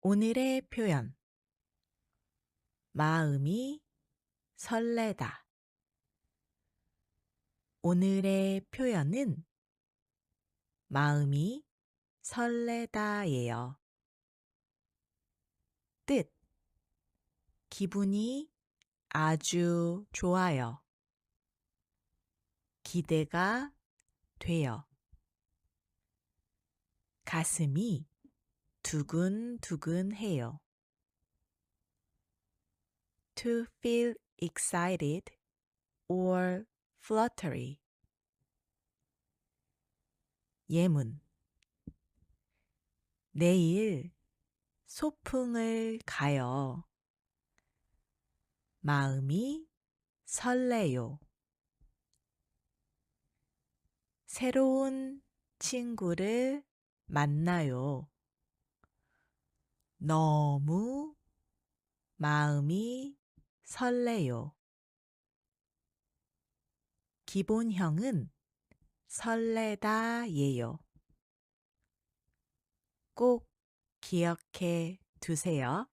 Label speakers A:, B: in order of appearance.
A: 오늘의 표현 마음이 설레다. 오늘의 표현은 마음이 설레다예요. 뜻 기분이 아주 좋아요. 기대가 돼요. 가슴이 두근두근해요. To feel excited or fluttery. 예문 내일 소풍을 가요. 마음이 설레요. 새로운 친구를 만나요. 너무 마음이 설레요. 기본형은 설레다예요. 꼭 기억해 두세요.